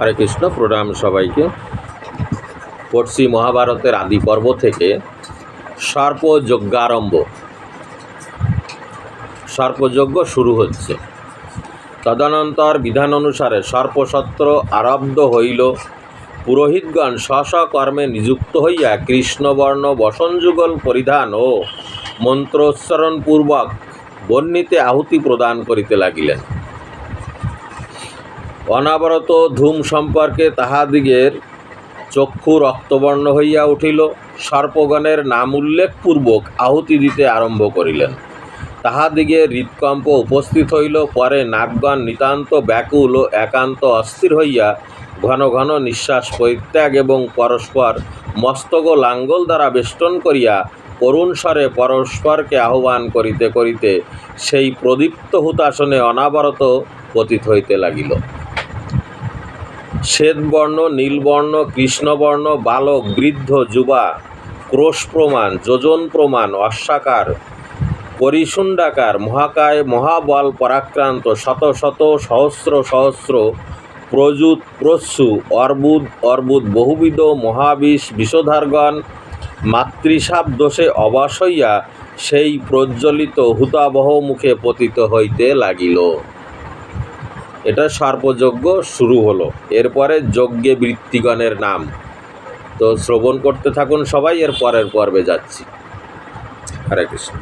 হরে কৃষ্ণ, প্রণাম সবাইকে। পড়ছি মহাভারতের আদি পর্ব থেকে সর্পযজ্ঞারম্ভ। সর্পযজ্ঞ শুরু হচ্ছে। তদনন্তর বিধান অনুসারে সর্পসত্র আরব্ধ হইল। পুরোহিতগণ স্ব কর্মে নিযুক্ত হইয়া কৃষ্ণবর্ণ বসনযুগল পরিধান ও মন্ত্রোচ্চারণপূর্বক বর্ণিতে আহুতি প্রদান করিতে লাগিলেন। অনাবরত ধূম সম্পর্কে তাহাদিগের চক্ষু রক্তবর্ণ হইয়া উঠিল। সর্পগণের নাম উল্লেখপূর্বক আহুতি দিতে আরম্ভ করিলেন। তাহাদিগে হৃৎকম্প উপস্থিত হইল। পরে নাগগণ নিতান্ত ব্যাকুল ও একান্ত অস্থির হইয়া ঘন ঘন নিঃশ্বাস পরিত্যাগ এবং পরস্পর মস্তক লাঙ্গল দ্বারা বেষ্টন করিয়া করুণ স্বরে পরস্পরকে আহ্বান করিতে করিতে সেই প্রদীপ্ত হুতাসনে অনাবরত পতিত হইতে লাগিল। শ্বেতবর্ণ, নীলবর্ণ, কৃষ্ণবর্ণ, বালক, বৃদ্ধ, যুবা, ক্রোশ প্রমাণ, যোজন প্রমাণ, অশ্বাকার পরিশুণ্ডাকার মহাকায়, মহাবল পরাক্রান্ত, শত শত, সহস্র সহস্র, প্রযুত প্রস্যু অর্বুদ অর্বুদ, বহুবিধ, মহাবিষ, বিষধারগণ মাতৃসাপ দোষে অবাস হইয়া সেই প্রজ্বলিত হুতাবহ মুখে পতিত হইতে লাগিল। এটা সর্পযজ্ঞ শুরু হলো। এরপরে যজ্ঞে বৃত্তিগণের নাম। তো শ্রবণ করতে থাকুন সবাই, এর পরের পর্বে যাচ্ছি। হরে কৃষ্ণ।